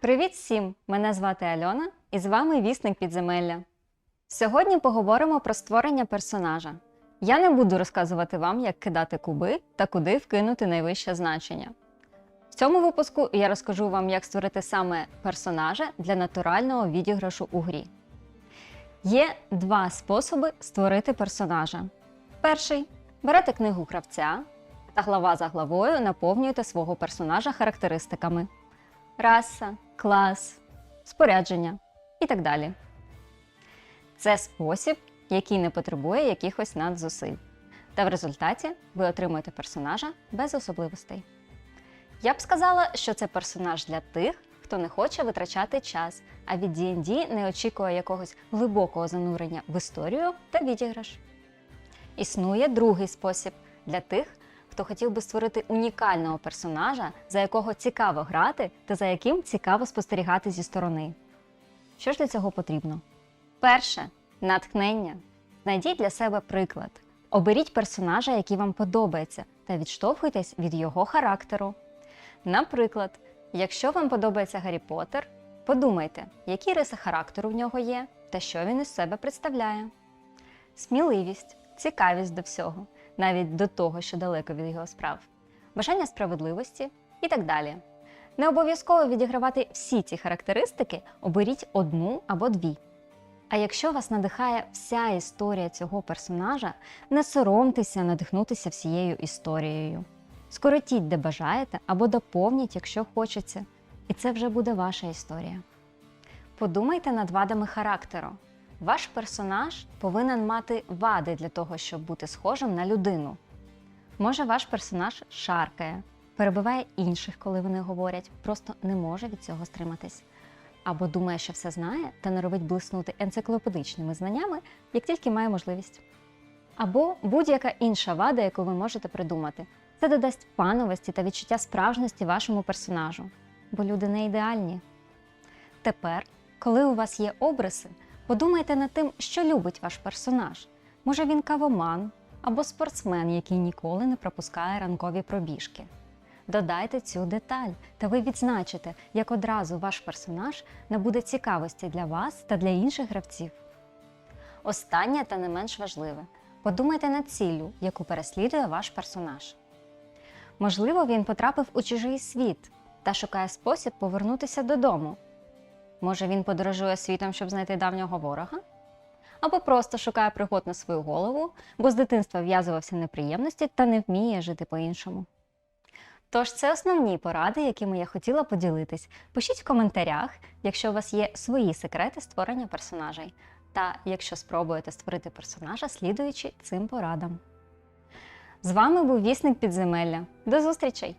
Привіт всім! Мене звати Альона і з вами Вісник Підземелля. Сьогодні поговоримо про створення персонажа. Я не буду розказувати вам, як кидати куби та куди вкинути найвище значення. В цьому випуску я розкажу вам, як створити саме персонажа для натурального відіграшу у грі. Є два способи створити персонажа. Перший берете книгу гравця та глава за главою наповнюєте свого персонажа характеристиками раса, клас, спорядження і так далі. Це спосіб, який не потребує якихось надзусиль. Та в результаті ви отримуєте персонажа без особливостей. Я б сказала, що це персонаж для тих, хто не хоче витрачати час, а від D&D не очікує якогось глибокого занурення в історію та відіграш. Існує другий спосіб для тих, хто хотів би створити унікального персонажа, за якого цікаво грати та за яким цікаво спостерігати зі сторони. Що ж для цього потрібно? Перше натхнення. Знайдіть для себе приклад. Оберіть персонажа, який вам подобається, та відштовхуйтесь від його характеру. Наприклад, якщо вам подобається Гаррі Поттер, подумайте, які риси характеру в нього є та що він із себе представляє. Сміливість, цікавість до всього, навіть до того, що далеко від його справ, бажання справедливості і так далі. Не обов'язково відігравати всі ці характеристики, оберіть одну або дві. А якщо вас надихає вся історія цього персонажа, не соромтеся надихнутися всією історією. Скоротіть, де бажаєте, або доповніть, якщо хочеться. І це вже буде ваша історія. Подумайте над вадами характеру. Ваш персонаж повинен мати вади для того, щоб бути схожим на людину. Може, ваш персонаж шаркає, перебиває інших, коли вони говорять, просто не може від цього стриматись. Або думає, що все знає, та не робить блиснути енциклопедичними знаннями, як тільки має можливість. Або будь-яка інша вада, яку ви можете придумати. Це додасть пановості та відчуття справжності вашому персонажу, бо люди не ідеальні. Тепер, коли у вас є обриси, подумайте над тим, що любить ваш персонаж. Може він кавоман або спортсмен, який ніколи не пропускає ранкові пробіжки. Додайте цю деталь, та ви відзначите, як одразу ваш персонаж набуде цікавості для вас та для інших гравців. Останнє та не менш важливе подумайте над ціллю, яку переслідує ваш персонаж. Можливо, він потрапив у чужий світ та шукає спосіб повернутися додому. Може, він подорожує світом, щоб знайти давнього ворога? Або просто шукає пригод на свою голову, бо з дитинства в'язувався в неприємності та не вміє жити по-іншому. Тож це основні поради, якими я хотіла поділитись. Пишіть в коментарях, якщо у вас є свої секрети створення персонажей, та якщо спробуєте створити персонажа, слідуючи цим порадам. З вами був Вісник Підземелля. До зустрічей!